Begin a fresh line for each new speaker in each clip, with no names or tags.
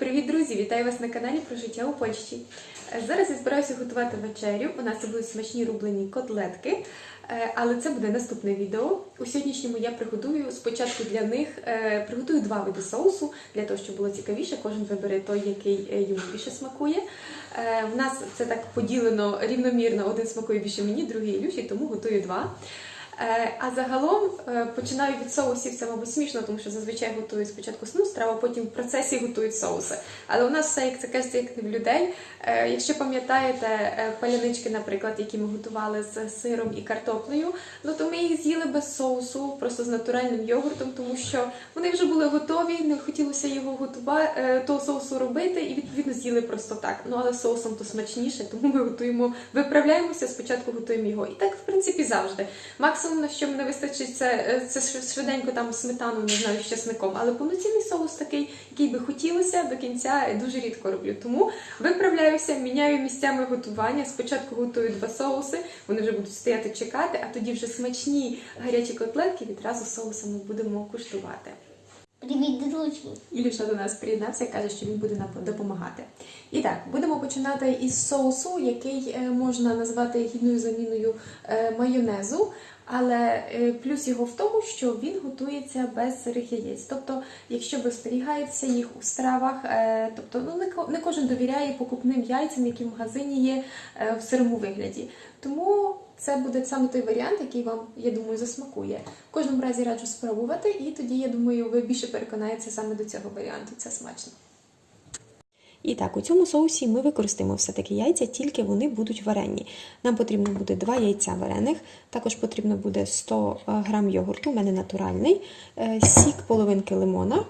Привіт, друзі! Вітаю вас на каналі про життя у Польщі. Е, Зараз я збираюся готувати вечерю. У нас будуть смачні рублені котлетки, е, але це буде наступне відео. У сьогоднішньому я приготую спочатку для них е, приготую два види соусу для того, щоб було цікавіше. Кожен вибере той, який йому більше смакує. В нас це так поділено рівномірно. Один смакує більше мені, другий Ілюші, тому готую два. Е, А загалом е, починаю від соусів, це, мабуть, смішно, тому що зазвичай готую спочатку сну страву, потім в процесі готують соуси. Але у нас все, як це кажеться, як не в людей. Е, Якщо пам'ятаєте палянички, наприклад, які ми готували з сиром і картоплею, ну то ми їх з'їли без соусу, просто з натуральним йогуртом, тому що вони вже були готові, не хотілося його готувати, того соусу робити, і відповідно з'їли просто так. Ну але соусом то смачніше, тому ми готуємо, виправляємося, спочатку готуємо його. І так, в принципі, завжди. Максимум, на що мене вистачить, це, е, це швиденько там сметану, не знаю, з чесником. Але повноцінний соус такий, який би хотілося до кінця, дуже рідко роблю. Тому виправляюся, міняю місцями готування. Спочатку готую два соуси, вони вже будуть стояти чекати, а тоді вже смачні гарячі котлетки відразу соусами будемо куштувати.
Привіт, друзі!
Ілюша до нас приєднався, каже, що він буде нам допомагати. І так, будемо починати із соусу, який е, можна назвати гідною заміною е, майонезу. Але е, плюс його в тому, що він готується без сирих яєць. Тобто, якщо ви остерігаєтеся їх у стравах, тобто ну, не кожен довіряє покупним яйцям, які в магазині є в сирому вигляді. Тому це буде саме той варіант, який вам, я думаю, засмакує. В кожному разі раджу спробувати, і тоді, я думаю, ви більше переконаєтеся саме до цього варіанту. Це смачно. І так, у цьому соусі ми використаємо все-таки яйця, тільки вони будуть варені. Нам потрібно буде 2 яйця варених, також потрібно буде 100 грам йогурту, у мене натуральний, е, сік половинки лимона,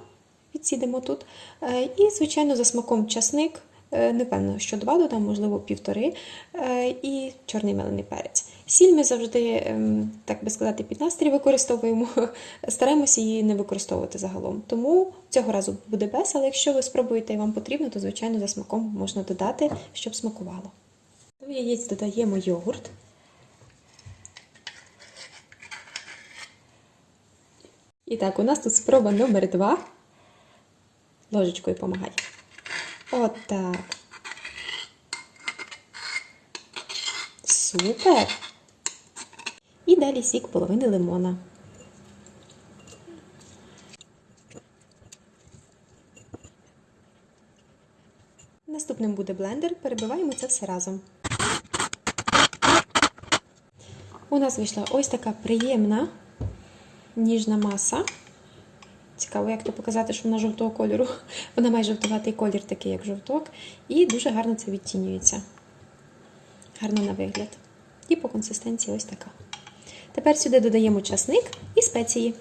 відсідимо тут. е, І, звичайно, за смаком часник, е, непевно, що 2 додам, можливо, півтори, е, і чорний мелений перець. Сіль ми завжди, ем, так би сказати, під настрій використовуємо. Стараємося її не використовувати загалом. Тому цього разу буде без, але якщо ви спробуєте і вам потрібно, то звичайно за смаком можна додати, щоб смакувало. До яєць додаємо йогурт. І так, у нас тут спроба номер два. Ложечкою помагай. От так. Супер! Далі сік половини лимона. Наступним буде блендер. Перебиваємо це все разом. У нас вийшла ось така приємна ніжна маса. Цікаво, як то показати, що вона жовтого кольору. Вона має жовтуватий колір, такий як жовток. І дуже гарно це відтінюється. Гарно на вигляд. І по консистенції ось така. Тепер сюди додаємо часник і спеції.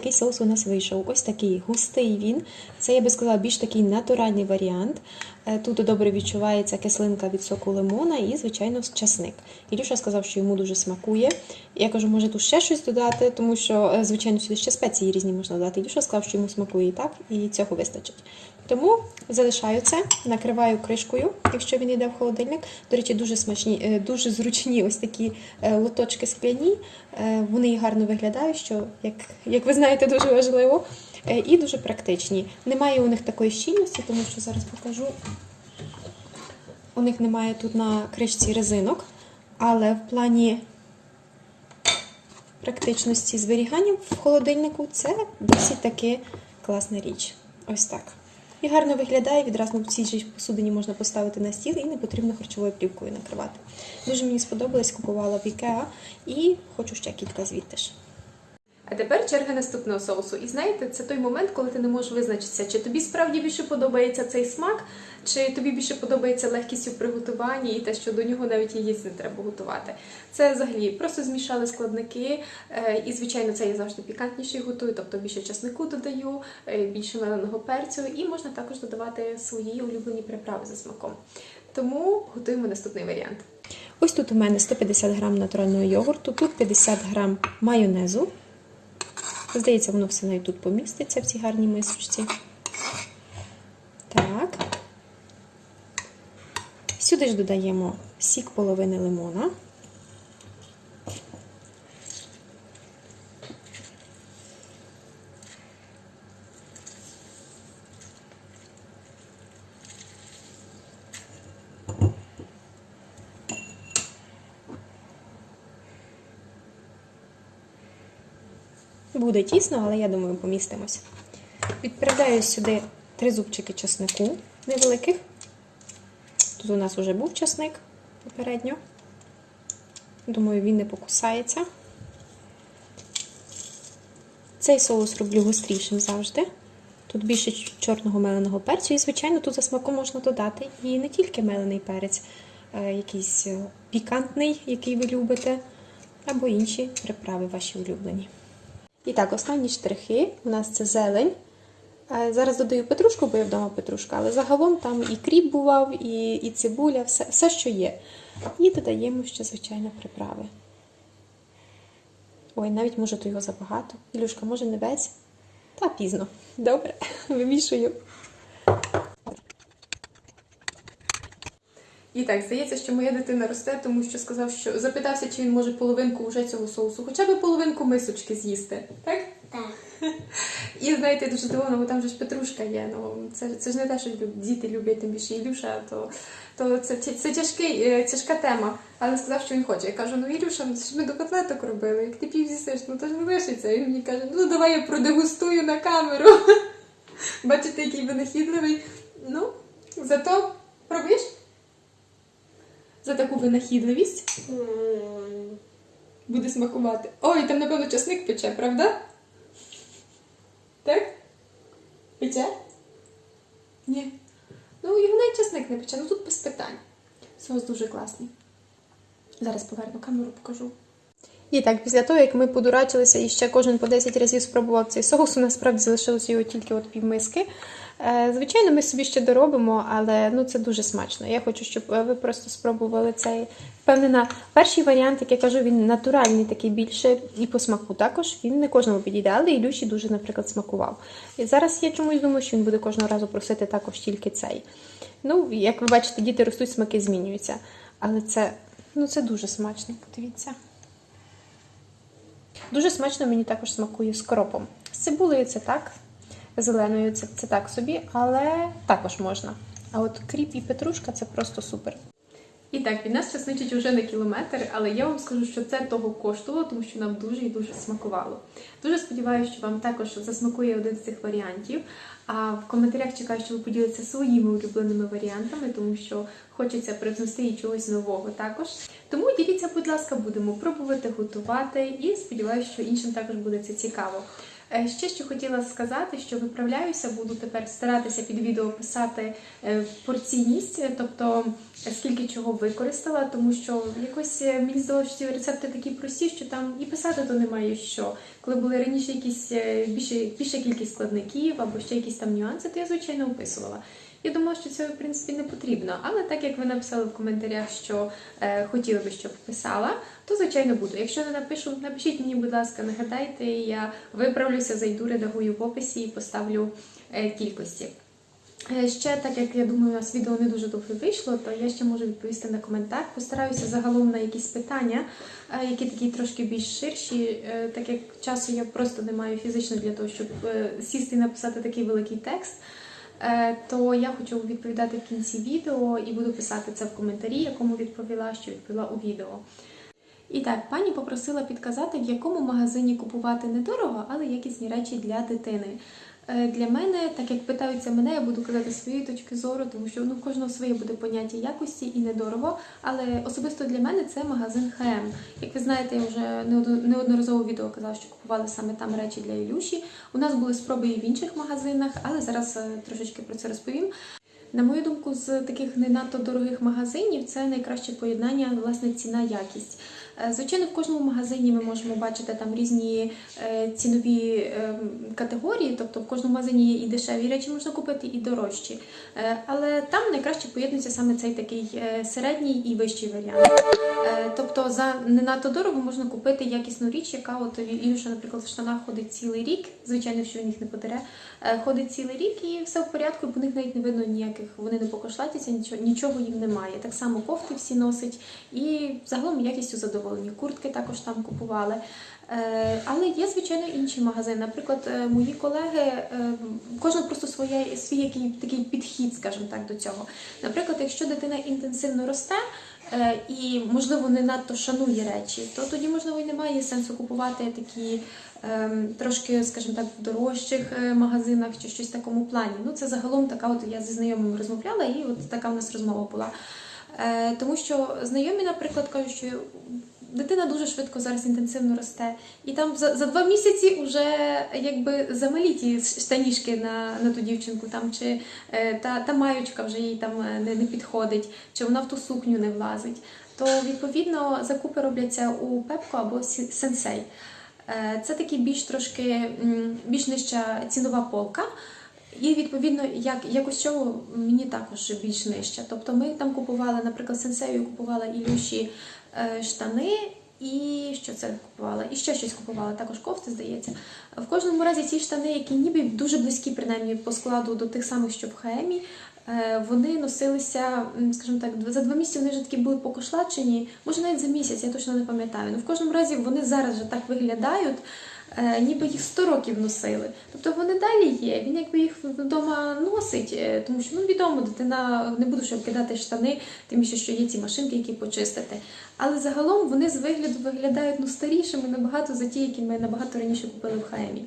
Такий соус у нас вийшов. Ось такий густий він. Це, я би сказала, більш такий натуральний варіант. Е, Тут добре відчувається кислинка від соку лимона і, звичайно, часник. Ілюша сказав, що йому дуже смакує. Я кажу, може тут ще щось додати, тому що, е, звичайно, сюди ще спеції різні можна додати. Ілюша сказав, що йому смакує і так, і цього вистачить. Тому залишаю це, накриваю кришкою, якщо він йде в холодильник. До речі, дуже смачні, е, дуже зручні ось такі е, лоточки скляні. Е, Вони гарно виглядають, що, як, як ви знаєте, дуже важливо. І дуже практичні. Немає у них такої щільності, тому що зараз покажу. У них немає тут на кришці резинок, але в плані практичності зберігання в холодильнику це досить таки класна річ. Ось так. І гарно виглядає, відразу в цій же посудині можна поставити на стіл і не потрібно харчовою плівкою накривати. Дуже мені сподобалось, купувала в Ікеа і хочу ще кілька звідти ж. А тепер черга наступного соусу. І знаєте, це той момент, коли ти не можеш визначитися, чи тобі справді більше подобається цей смак, чи тобі більше подобається легкість у приготуванні і те, що до нього навіть яєць не треба готувати. Це взагалі просто змішали складники, е, і, звичайно, це я завжди пікантніше готую, тобто більше часнику додаю, е, більше меленого перцю, і можна також додавати свої улюблені приправи за смаком. Тому готуємо наступний варіант. Ось тут у мене 150 грам натурального йогурту, тут 50 грам майонезу. Здається, воно все навіть тут поміститься в цій гарній мисочці. Так. Сюди ж додаємо сік половини лимона. Буде тісно, але я думаю, помістимось. Відправляю сюди три зубчики чеснику невеликих. Тут у нас вже був чесник попередньо. Думаю, він не покусається. Цей соус роблю гострішим завжди. Тут більше чорного меленого перцю, і, звичайно, тут за смаком можна додати і не тільки мелений перець, е, якийсь е, пікантний, який ви любите, або інші приправи ваші улюблені. І так, останні штрихи. У нас це зелень. Е, Зараз додаю петрушку, бо я вдома петрушка, але загалом там і кріп бував, і, і цибуля, все, все, що є. І додаємо ще, звичайно, приправи. Ой, навіть може то його забагато. Ілюшка, може не? Та пізно. Добре, вимішую. І так, здається, що моя дитина росте, тому що сказав, що запитався, чи він може половинку вже цього соусу, хоча б половинку мисочки з'їсти. Так?
Так.
І знаєте, я дуже здивована, бо там же ж петрушка є. Ну це, це ж не те, що діти люблять тим більше Ілюша, то, то це, це, тяжкий, е, тяжка тема. Але сказав, що він хоче. Я кажу, ну Ілюша, ну, це ж ми до котлеток робили. Як ти пів з'їсиш, ну то ж не лишиться. І він мені каже, ну давай я продегустую на камеру. Бачите, який винахідливий. Ну, зато пробуєш? За таку винахідливість буде смакувати. Ой, там, напевно, часник пече, правда? Так? Пече? Ні. Ну, його навіть часник не пече, ну тут без питань. Соус дуже класний. Зараз поверну камеру, покажу. І так, після того, як ми подурачилися і ще кожен по 10 разів спробував цей соус, у нас справді залишилося його тільки от півмиски. Е, Звичайно, ми собі ще доробимо, але ну, це дуже смачно. Я хочу, щоб е, ви просто спробували цей. Впевнена, перший варіант, як я кажу, він натуральний, такий більше і по смаку також. Він не кожному підійде, але Ілюші дуже, наприклад, смакував. І зараз я чомусь думаю, що він буде кожного разу просити також тільки цей. Ну, як ви бачите, діти ростуть, смаки змінюються. Але це, ну, це дуже смачно, подивіться. Дуже смачно мені також смакує з кропом. З цибулею це так, зеленою це, це так собі, але також можна. А от кріп і петрушка це просто супер. І так, від нас часничить вже на кілометр, але я вам скажу, що це того коштувало, тому що нам дуже і дуже смакувало. Дуже сподіваюся, що вам також засмакує один з цих варіантів. А в коментарях чекаю, що ви поділитеся своїми улюбленими варіантами, тому що хочеться привнести і чогось нового також. Тому діліться, будь ласка, будемо пробувати готувати і сподіваюся, що іншим також буде це цікаво. Е, Ще що хотіла сказати, що виправляюся, буду тепер старатися під відео писати е, порційність, е, тобто скільки чого використала, тому що якось мені здалося, що ці рецепти такі прості, що там і писати то немає що. Коли були раніше якісь більше, більша кількість складників або ще якісь там нюанси, то я звичайно описувала. Я думала, що цього в принципі не потрібно, але так як ви написали в коментарях, що е, хотіли би, щоб писала, то звичайно буду. Якщо не напишу, напишіть мені, будь ласка, нагадайте, я виправлюся, зайду, редагую в описі і поставлю е, кількості. Е, Ще так як я думаю, у нас відео не дуже довго вийшло, то я ще можу відповісти на коментар. Постараюся загалом на якісь питання, е, які такі трошки більш ширші, е, так як часу я просто не маю фізично для того, щоб сісти і написати такий великий текст. Е, То я хочу відповідати в кінці відео і буду писати це в коментарі, якому відповіла, що відповіла у відео. І так, пані попросила підказати, в якому магазині купувати недорого, але якісні речі для дитини. Е, Для мене, так як питаються мене, я буду казати своєї точки зору, тому що ну, кожного своє буде поняття якості і недорого. Але особисто для мене це магазин ХМ. Як ви знаєте, я вже неодноразово відео казала, що купували саме там речі для Ілюші. У нас були спроби і в інших магазинах, але зараз е, трошечки про це розповім. На мою думку, з таких не надто дорогих магазинів це найкраще поєднання власне ціна-якість. Е, Звичайно, в кожному магазині ми можемо бачити там різні е, цінові е, категорії, тобто в кожному магазині є і дешеві речі можна купити, і дорожчі. Е, Але там найкраще поєднується саме цей такий середній і вищий варіант. Тобто за не надто дорого можна купити якісну річ, яка от Ілюша, наприклад, в штанах ходить цілий рік. Звичайно, що він їх не подере. Ходить цілий рік і все в порядку, по них навіть не видно ніяких, вони не покошлатяться, нічого, нічого їм немає. Так само кофти всі носить і загалом якістю задоволені. Куртки також там купували. Е, Але є, звичайно, інші магазини. Наприклад, е, мої колеги, е, кожен просто своє, свій який, такий підхід, скажімо так, до цього. Наприклад, якщо дитина інтенсивно росте, і, можливо, не надто шанує речі, то тоді, можливо, і немає сенсу купувати такі ем, трошки, скажімо так, в дорожчих магазинах чи щось в такому плані. Ну, це загалом така, от я зі знайомими розмовляла, і от така в нас розмова була. Тому що знайомі, наприклад, кажуть, що дитина дуже швидко зараз інтенсивно росте, і там за, за два місяці вже якби замалі ті штанішки на, на ту дівчинку, там чи е, та, та маючка вже їй там е, не, не підходить, чи вона в ту сукню не влазить. То відповідно закупи робляться у Пепко або Сенсей. Е, Це такі більш трошки більш нижча цінова полка. І відповідно, як якось чого мені також більш нижча. Тобто ми там купували, наприклад, сенсею купувала Ілюші штани. І що це купувала? І ще щось купувала, також кофти, здається. В кожному разі ці штани, які ніби дуже близькі, принаймні по складу до тих самих, що в ХМі, е, вони носилися, скажімо так, за два місяці вони вже такі були покошлачені, може навіть за місяць, я точно не пам'ятаю. Ну в кожному разі вони зараз вже так виглядають, е, ніби їх 100 років носили. Тобто вони далі є. Він якби їх вдома носить, е, тому що ну відомо, дитина не буде щоб кидати штани, тим більше, що є ці машинки, які почистити. Але загалом вони з вигляду виглядають ну старішими набагато за ті, які ми набагато раніше купили в ХМі.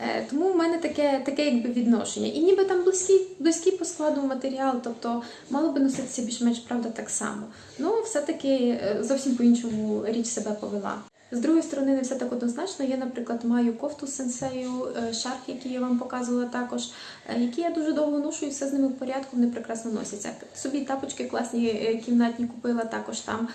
Е, Тому в мене таке, таке якби відношення. І ніби там близький, близький по складу матеріал, тобто мало би носитися більш-менш правда так само. Ну, все-таки е, зовсім по-іншому річ себе повела. З другої сторони, не все так однозначно. Я, наприклад, маю кофту з сенсею, е, шарф, який я вам показувала також, е, які я дуже довго ношу, і все з ними в порядку, вони прекрасно носяться. Собі тапочки класні е, кімнатні купила також там,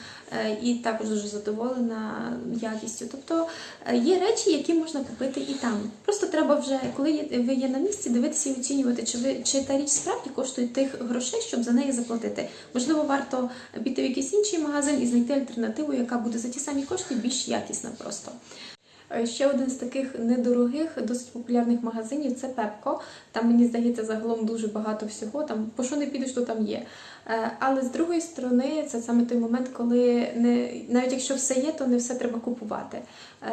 і також дуже задоволена якістю. Тобто є речі, які можна купити і там. Просто треба вже, коли ви є на місці, дивитися і оцінювати, чи ви чи та річ справді коштує тих грошей, щоб за неї заплатити. Можливо, варто піти в якийсь інший магазин і знайти альтернативу, яка буде за ті самі кошти більш якісна просто. Е, Ще один з таких недорогих, досить популярних магазинів це Пепко. Там мені здається загалом дуже багато всього. Там по що не підеш, то там є. Е, Але з другої сторони, це саме той момент, коли не навіть якщо все є, то не все треба купувати.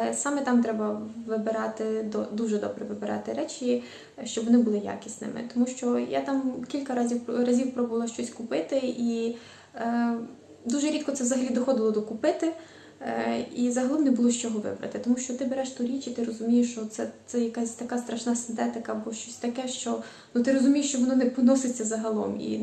Е, Саме там треба вибирати дуже добре вибирати речі, щоб вони були якісними. Тому що я там кілька разів разів пробувала щось купити, і дуже рідко це взагалі доходило до купити. Е, І загалом не було з чого вибрати, тому що ти береш ту річ і ти розумієш, що це, це якась така страшна синтетика або щось таке, що ну ти розумієш, що воно не поноситься загалом, і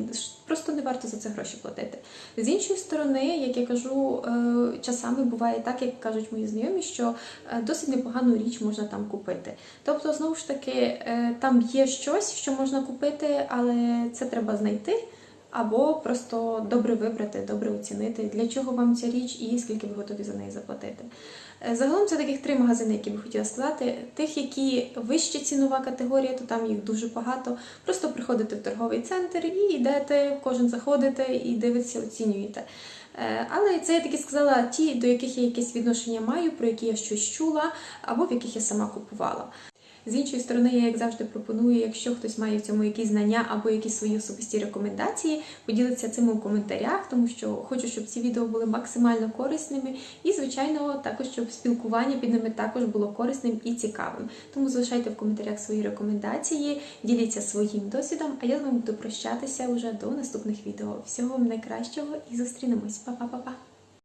просто не варто за це гроші платити. З іншої сторони, як я кажу, е, часами буває так, як кажуть мої знайомі, що е, досить непогану річ можна там купити. Тобто, знову ж таки, там є щось, що можна купити, але це треба знайти. Або просто добре вибрати, добре оцінити, для чого вам ця річ і скільки ви готові за неї заплатити. Е, Загалом це таких три магазини, які би хотіла сказати. Тих, які вища цінова категорія, то там їх дуже багато. Просто приходите в торговий центр і йдете, кожен заходите і дивитеся, оцінюєте. Е, Але це я таки сказала ті, до яких я якесь відношення маю, про які я щось чула, або в яких я сама купувала. З іншої сторони, я як завжди пропоную, якщо хтось має в цьому якісь знання або якісь свої особисті рекомендації, поділитися цим у коментарях, тому що хочу, щоб ці відео були максимально корисними, і звичайно, також щоб спілкування під ними також було корисним і цікавим. Тому залишайте в коментарях свої рекомендації, діліться своїм досвідом. А я з вами буду прощатися вже до наступних відео. Всього вам найкращого і зустрінемось. Па-па-па-па!